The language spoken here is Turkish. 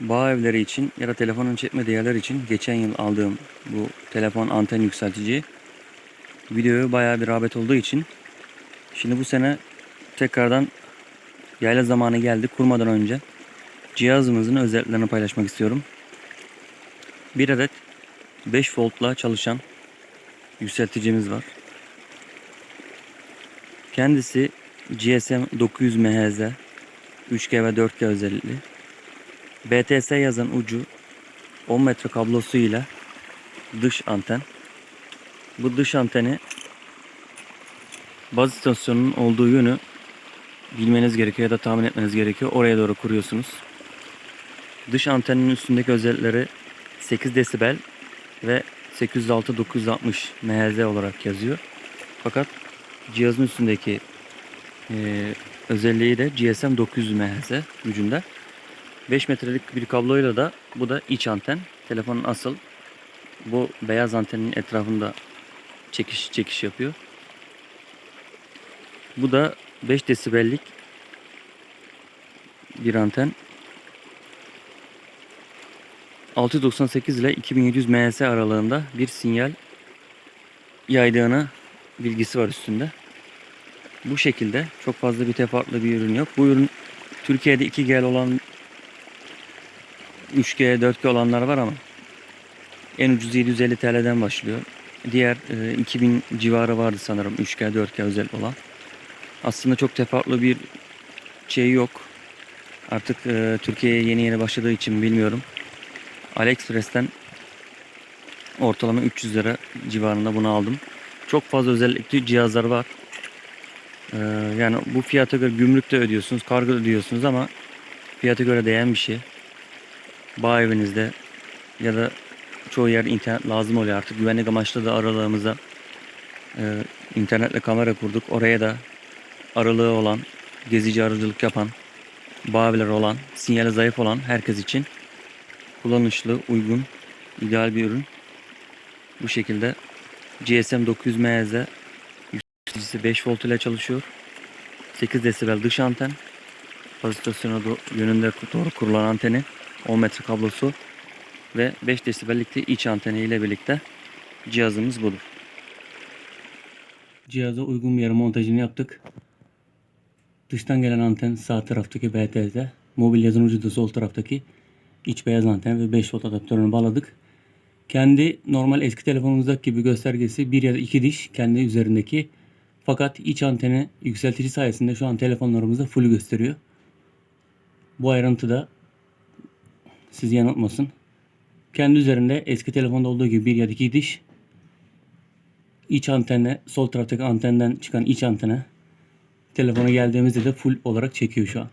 bağ evleri için ya da telefonun çekmediği yerler için geçen yıl aldığım bu telefon anten yükselticiyi videoya bayağı bir rağbet olduğu için şimdi bu sene tekrardan yayla zamanı geldi kurmadan önce cihazımızın özelliklerini paylaşmak istiyorum. Bir adet 5 voltla çalışan yükselticimiz var. Kendisi GSM 900 MHz 3G ve 4G özellikli. BTS yazan ucu 10 metre kablosuyla dış anten. Bu dış anteni baz istasyonunun olduğu yönü bilmeniz gerekiyor ya da tahmin etmeniz gerekiyor. Oraya doğru kuruyorsunuz. Dış antenin üstündeki özellikleri 8 desibel ve 806-960 MHz olarak yazıyor. Fakat cihazın üstündeki e, özelliği de GSM 900 MHz gücünde. 5 metrelik bir kabloyla da bu da iç anten. Telefonun asıl bu beyaz antenin etrafında çekiş çekiş yapıyor. Bu da 5 desibellik bir anten. 698 ile 2700 ms aralığında bir sinyal yaydığını bilgisi var üstünde. Bu şekilde çok fazla bir teferruatlı bir ürün yok. Bu ürün Türkiye'de 2G olan 3G, 4G olanlar var ama en ucuz 750 TL'den başlıyor. Diğer e, 2000 civarı vardı sanırım 3G, 4G özel olan. Aslında çok teferruatlı bir şey yok. Artık e, Türkiye'ye yeni yeni başladığı için bilmiyorum. AliExpress'ten ortalama 300 lira civarında bunu aldım. Çok fazla özellikli cihazlar var. Ee, yani bu fiyata göre gümrük de ödüyorsunuz, kargo da ödüyorsunuz ama fiyata göre değen bir şey. Bağ evinizde ya da çoğu yer internet lazım oluyor artık. Güvenlik amaçlı da aralığımıza e, internetle kamera kurduk. Oraya da aralığı olan, gezici arıcılık yapan, bağ evleri olan, sinyali zayıf olan herkes için kullanışlı, uygun, ideal bir ürün. Bu şekilde GSM 900 MHz yükselicisi 5 volt ile çalışıyor. 8 desibel dış anten. Do- yönünde doğru kurulan anteni. 10 metre kablosu ve 5 desibellik de iç anteni ile birlikte cihazımız budur. Cihaza uygun bir yere montajını yaptık. Dıştan gelen anten sağ taraftaki BTS, mobilyasının ucu da sol taraftaki iç beyaz anten ve 5 volt adaptörünü bağladık. Kendi normal eski telefonumuzdaki gibi göstergesi bir ya da iki diş kendi üzerindeki. Fakat iç anteni yükseltici sayesinde şu an telefonlarımızda full gösteriyor. Bu ayrıntı da sizi yanıltmasın. Kendi üzerinde eski telefonda olduğu gibi bir ya da iki diş. İç antenle sol taraftaki antenden çıkan iç antene telefona geldiğimizde de full olarak çekiyor şu an.